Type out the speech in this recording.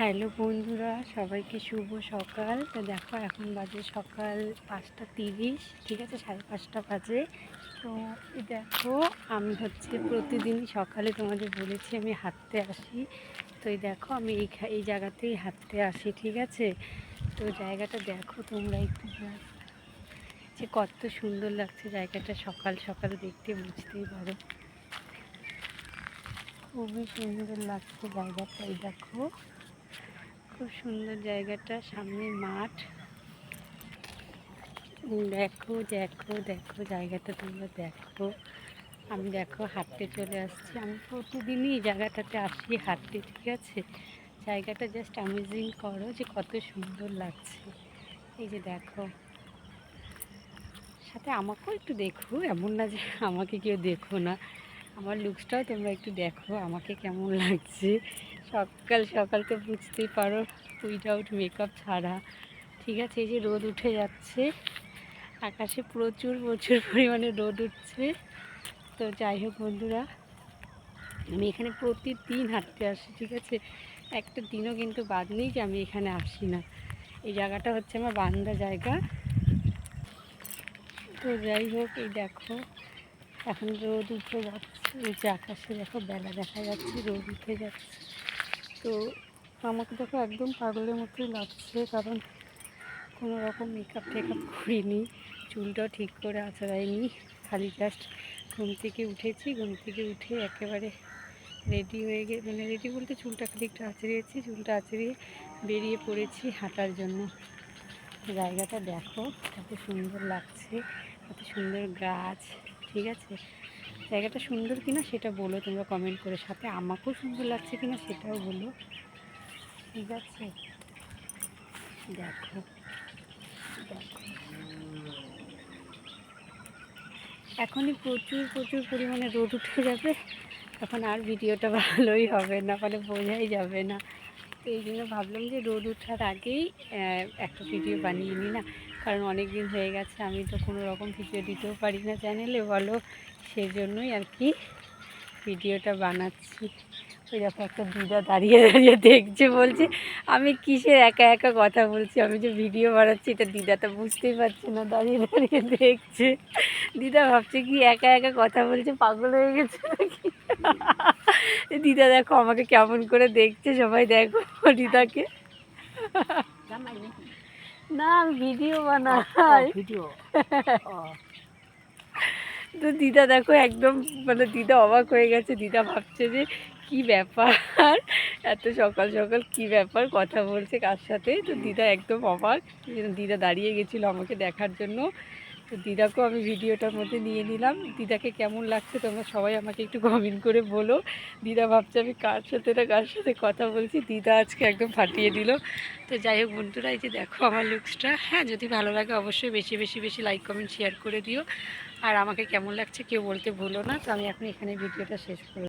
Hello বন্ধুরা, সবাইকে শুভ সকাল। তো দেখো, এখন বাজে সকাল পাঁচটা তিরিশ, ঠিক আছে? সাড়ে পাঁচটা বাজে। তো দেখো, আমি হচ্ছে প্রতিদিনই সকালে তোমাদের বলেছি আমি হাঁটতে আসি। তো এই দেখো, আমি এই এই জায়গাতেই হাঁটতে আসি, ঠিক আছে? তো জায়গাটা দেখো তোমরা একটু যে কত সুন্দর লাগছে জায়গাটা সকাল সকাল দেখতে, বুঝতেই পারো। খুবই সুন্দর লাগছে জায়গাটা, এই দেখো। খুব সুন্দর জায়গাটা সামনে মাঠ। দেখো দেখো দেখো, জায়গাটা তোমরা দেখো। আমি দেখো, হাঁটতে চলে আসছি। আমি প্রতিদিনই এই জায়গাটাতে আসি, হাঁটতে, ঠিক আছে? জায়গাটা জাস্ট অ্যামেজিং করো যে কত সুন্দর লাগছে। এই যে দেখো। সাথে আমাকেও একটু দেখো, এমন না যে আমাকে কেউ দেখো না। আমার লুকসটাও তোমরা একটু দেখো, আমাকে কেমন লাগছে। সকাল সকাল তো বুঝতেই পারো উইদাউট মেকআপ ছাড়া। ঠিক আছে, এই যে রোদ উঠে যাচ্ছে, আকাশে প্রচুর প্রচুর পরিমাণে রোদ উঠছে। তো যাই হোক বন্ধুরা, আমি এখানে প্রতিদিন হাঁটতে আসি, ঠিক আছে? একটা দিনও কিন্তু বাদ নেই যে আমি এখানে আসি না। এই জায়গাটা হচ্ছে আমার বান্দা জায়গা। তো যাই হোক, এই দেখো এখন রোদ উঠে যাচ্ছে, এই যে আকাশে দেখো বেলা দেখা যাচ্ছে, রোদ উঠে যাচ্ছে। তো আমাকে দেখো একদম পাগলের মতোই লাগছে, কারণ কোনো রকম মেকআপ টেকআপ করিনি, চুলটাও ঠিক করে আঁচড়াইনি, খালি জাস্ট ঘুম থেকে উঠেছি, ঘুম থেকে উঠে একেবারে রেডি হয়ে গে মানে রেডি বলতে চুলটা খালি একটু আঁচড়িয়েছি, চুলটা আঁচড়িয়ে বেরিয়ে পড়েছি হাঁটার জন্য। জায়গাটা দেখো, কত সুন্দর লাগছে, কত সুন্দর গাছ। ঠিক আছে? জায়গাটা সুন্দর কিনা সেটা বলো, তোমরা কমেন্ট করে। সাথে আমাকেও সুন্দর লাগছে কিনা সেটাও বলো। ঠিক আছে? দেখো। এখনই প্রচুর প্রচুর পরিমাণে রোদ উঠে যাবে। তখন আর ভিডিওটা ভালোই হবে না মানে বোঝাই যাবে না। তো এই জন্য ভাবলাম যে রোদ ওঠার আগেই একটা ভিডিও বানিয়ে নি না? কারণ অনেক দিন হয়ে গেছে, আমি তো কোনো রকম ভিডিও দিতেও পারি না চ্যানেলে বলো। সেই জন্যই আর কি ভিডিওটা বানাচ্ছি। ওই দেখো একটা দিদা দাঁড়িয়ে দাঁড়িয়ে দেখছে, বলছে, আমি কিসের একা একা কথা বলছি? আমি যে ভিডিও বানাচ্ছি, এটা দিদা তো বুঝতেই পারছে না। দাঁড়িয়ে দাঁড়িয়ে দেখছে। দিদা ভাবছে কি, একা একা কথা বলছে, পাগল হয়ে গেছে নাকি? দিদা দেখো আমাকে কেমন করে দেখছে, সবাই দেখো দিদাকে। না আমি ভিডিও বানাই। ভিডিও? তো দিদা দেখো একদম মানে দিদা অবাক হয়ে গেছে দিদা ভাবছে যে কি ব্যাপার? এত সকাল সকাল কি ব্যাপার? কথা বলছে কার সাথে? তো দিদা একদম অবাক দিদা দাঁড়িয়ে গেছিল আমাকে দেখার জন্য। তো দিদাকেও আমি ভিডিওটার মধ্যে নিয়ে নিলাম। দিদাকে কেমন লাগছে তোমরা সবাই আমাকে একটু কমেন্ট করে বলো। দিদা ভাবছে আমি কার সাথে না কার সাথে কথা বলছি। দিদা আজকে একদম ফাটিয়ে দিল। তো যাই হোক বন্ধুরা, এই যে দেখো আমার লুকসটা হ্যাঁ যদি ভালো লাগে অবশ্যই বেশি বেশি বেশি লাইক কমেন্ট শেয়ার করে দিও। আর আমাকে কেমন লাগছে কেউ বলতে ভুলো না। তো আমি এখন এখানে ভিডিওটা শেষ করলাম